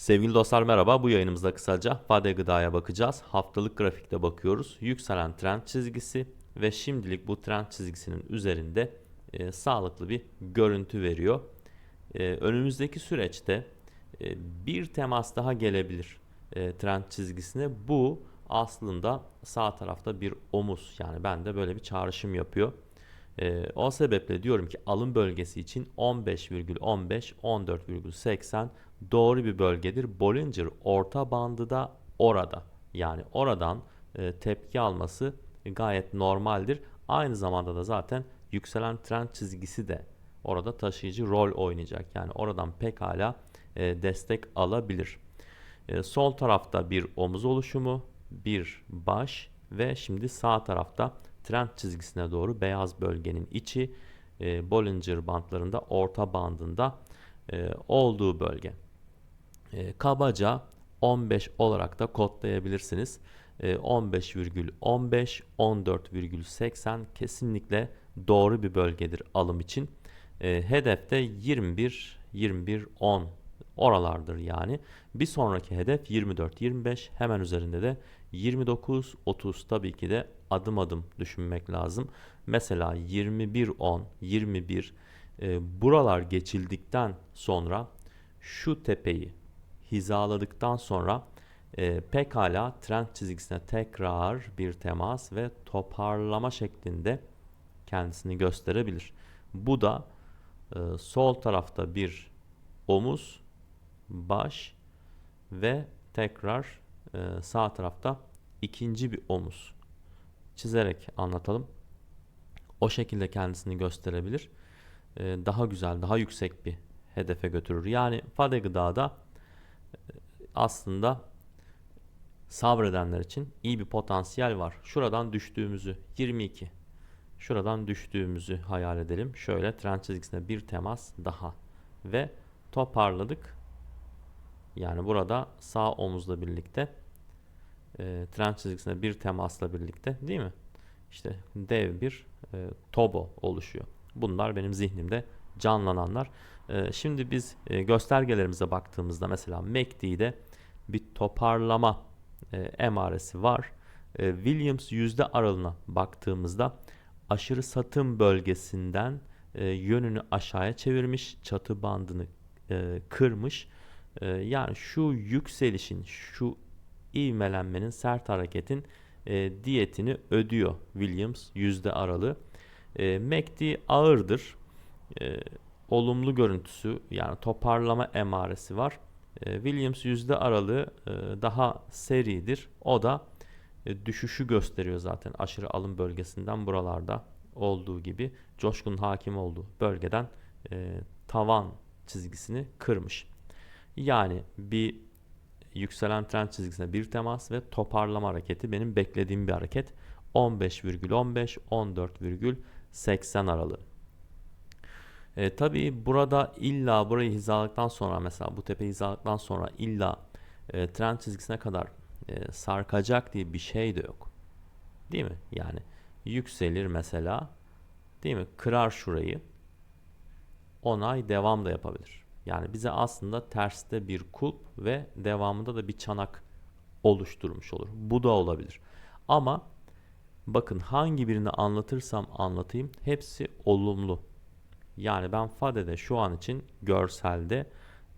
Sevgili dostlar merhaba. Bu yayınımızda kısaca vade gıdaya bakacağız. Haftalık grafikte bakıyoruz. Yükselen trend çizgisi ve şimdilik bu trend çizgisinin üzerinde e, sağlıklı bir görüntü veriyor. E, önümüzdeki süreçte e, bir temas daha gelebilir e, trend çizgisine. Bu aslında sağ tarafta bir omuz. Yani ben de böyle bir çağrışım yapıyor. E, o sebeple diyorum ki alım bölgesi için 15,15 14,80 doğru bir bölgedir. Bollinger orta bandı da orada. Yani oradan e, tepki alması gayet normaldir. Aynı zamanda da zaten yükselen trend çizgisi de orada taşıyıcı rol oynayacak. Yani oradan pekala e, destek alabilir. E, sol tarafta bir omuz oluşumu, bir baş ve şimdi sağ tarafta trend çizgisine doğru beyaz bölgenin içi e, Bollinger bandlarında orta bandında e, olduğu bölge. E, kabaca 15 olarak da kodlayabilirsiniz. E, 15,15 14,80 kesinlikle doğru bir bölgedir alım için. E, hedefte 21 21 10 oralardır yani. Bir sonraki hedef 24 25 hemen üzerinde de 29 30 tabii ki de adım adım düşünmek lazım. Mesela 21 10 21 e, buralar geçildikten sonra şu tepeyi hizaladıktan sonra e, pekala trend çizgisine tekrar bir temas ve toparlama şeklinde kendisini gösterebilir. Bu da e, sol tarafta bir omuz, baş ve tekrar e, sağ tarafta ikinci bir omuz çizerek anlatalım. O şekilde kendisini gösterebilir. E, daha güzel, daha yüksek bir hedefe götürür. Yani Fade Gıda'da aslında sabredenler için iyi bir potansiyel var. Şuradan düştüğümüzü 22 şuradan düştüğümüzü hayal edelim. Şöyle trend çizgisine bir temas daha ve toparladık. Yani burada sağ omuzla birlikte e, trend çizgisine bir temasla birlikte değil mi? İşte dev bir e, tobo oluşuyor. Bunlar benim zihnimde canlananlar. E, şimdi biz e, göstergelerimize baktığımızda mesela MACD'de bir toparlama e, emaresi var. E, Williams yüzde aralığına baktığımızda aşırı satım bölgesinden e, yönünü aşağıya çevirmiş, çatı bandını e, kırmış. E, yani şu yükselişin, şu ivmelenmenin, sert hareketin e, diyetini ödüyor Williams yüzde aralığı. E, MACD ağırdır. E, olumlu görüntüsü yani toparlama emaresi var. E, Williams yüzde aralığı e, daha seridir. O da e, düşüşü gösteriyor zaten aşırı alım bölgesinden buralarda olduğu gibi coşkun hakim olduğu bölgeden tavan çizgisini kırmış. Yani bir yükselen trend çizgisine bir temas ve toparlama hareketi benim beklediğim bir hareket. 15,15 14,80 aralığı. E, tabii burada illa burayı hizaladıktan sonra mesela bu tepe hizaladıktan sonra illa e, trend çizgisine kadar e, sarkacak diye bir şey de yok. Değil mi? Yani yükselir mesela değil mi? Kırar şurayı. Onay devam da yapabilir. Yani bize aslında terste bir kulp ve devamında da bir çanak oluşturmuş olur. Bu da olabilir. Ama bakın hangi birini anlatırsam anlatayım hepsi olumlu. Yani ben FADE'de şu an için görselde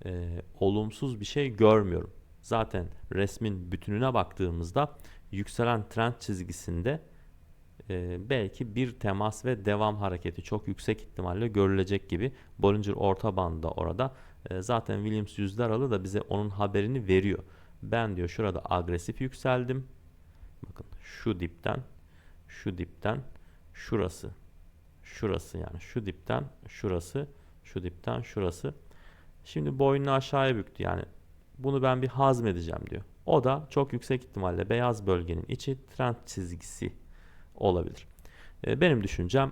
e, olumsuz bir şey görmüyorum. Zaten resmin bütününe baktığımızda yükselen trend çizgisinde e, belki bir temas ve devam hareketi çok yüksek ihtimalle görülecek gibi. Bollinger orta bandı orada. E, zaten Williams yüzler aralığı da bize onun haberini veriyor. Ben diyor şurada agresif yükseldim. Bakın şu dipten, şu dipten, şurası şurası yani şu dipten şurası, şu dipten şurası. Şimdi boynunu aşağıya büktü yani. Bunu ben bir hazmedeceğim diyor. O da çok yüksek ihtimalle beyaz bölgenin içi trend çizgisi olabilir. E, benim düşüncem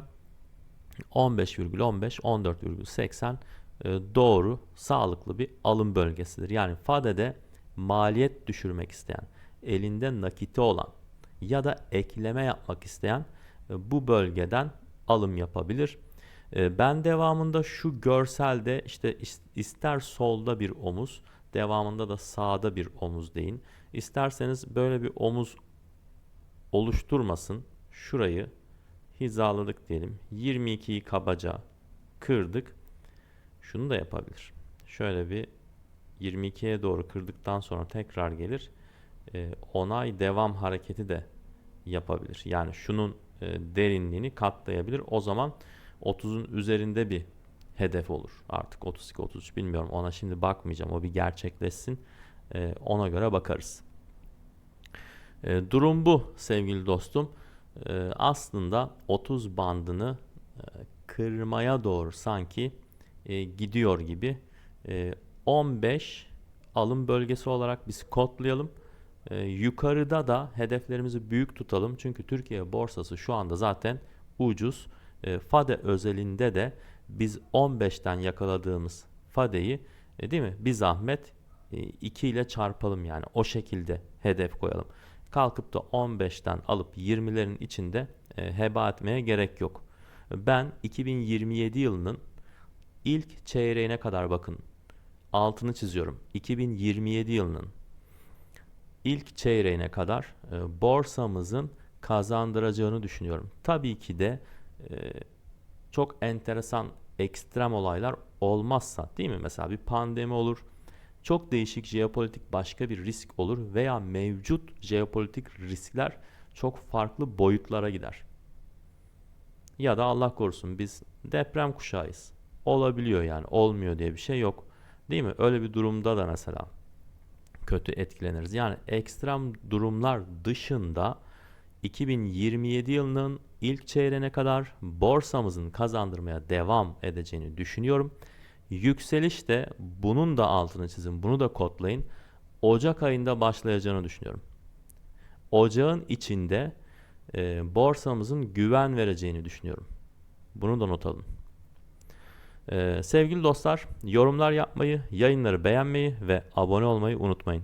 15,15 14,80 e, doğru sağlıklı bir alım bölgesidir. Yani FADE'de maliyet düşürmek isteyen, elinde nakiti olan ya da ekleme yapmak isteyen e, bu bölgeden alım yapabilir. Ben devamında şu görselde işte ister solda bir omuz Devamında da sağda bir omuz deyin. İsterseniz böyle bir omuz oluşturmasın. Şurayı hizaladık diyelim. 22'yi kabaca kırdık. Şunu da yapabilir. Şöyle bir 22'ye doğru kırdıktan sonra tekrar gelir. Ee, onay devam hareketi de yapabilir. Yani şunun e, derinliğini katlayabilir. O zaman 30'un üzerinde bir hedef olur. Artık 32 33 bilmiyorum. Ona şimdi bakmayacağım. O bir gerçekleşsin. Ee, ona göre bakarız. Ee, durum bu sevgili dostum. Ee, aslında 30 bandını e, kırmaya doğru sanki e, gidiyor gibi. E, 15 alım bölgesi olarak biz kodlayalım. E, yukarıda da hedeflerimizi büyük tutalım. Çünkü Türkiye borsası şu anda zaten ucuz. E, FADE özelinde de biz 15'ten yakaladığımız FADE'yi e, değil mi? Bir zahmet e, 2 ile çarpalım yani. O şekilde hedef koyalım. Kalkıp da 15'ten alıp 20'lerin içinde e, heba etmeye gerek yok. Ben 2027 yılının ilk çeyreğine kadar bakın. Altını çiziyorum. 2027 yılının ilk çeyreğine kadar e, borsamızın kazandıracağını düşünüyorum. Tabii ki de e, çok enteresan ekstrem olaylar olmazsa değil mi? Mesela bir pandemi olur. Çok değişik jeopolitik başka bir risk olur veya mevcut jeopolitik riskler çok farklı boyutlara gider. Ya da Allah korusun biz deprem kuşağıyız. Olabiliyor yani olmuyor diye bir şey yok. Değil mi? Öyle bir durumda da mesela kötü etkileniriz. Yani ekstrem durumlar dışında 2027 yılının ilk çeyreğine kadar borsamızın kazandırmaya devam edeceğini düşünüyorum. Yükseliş de bunun da altını çizin, bunu da kodlayın. Ocak ayında başlayacağını düşünüyorum. Ocağın içinde e, borsamızın güven vereceğini düşünüyorum. Bunu da not alın. Ee, sevgili dostlar, yorumlar yapmayı, yayınları beğenmeyi ve abone olmayı unutmayın.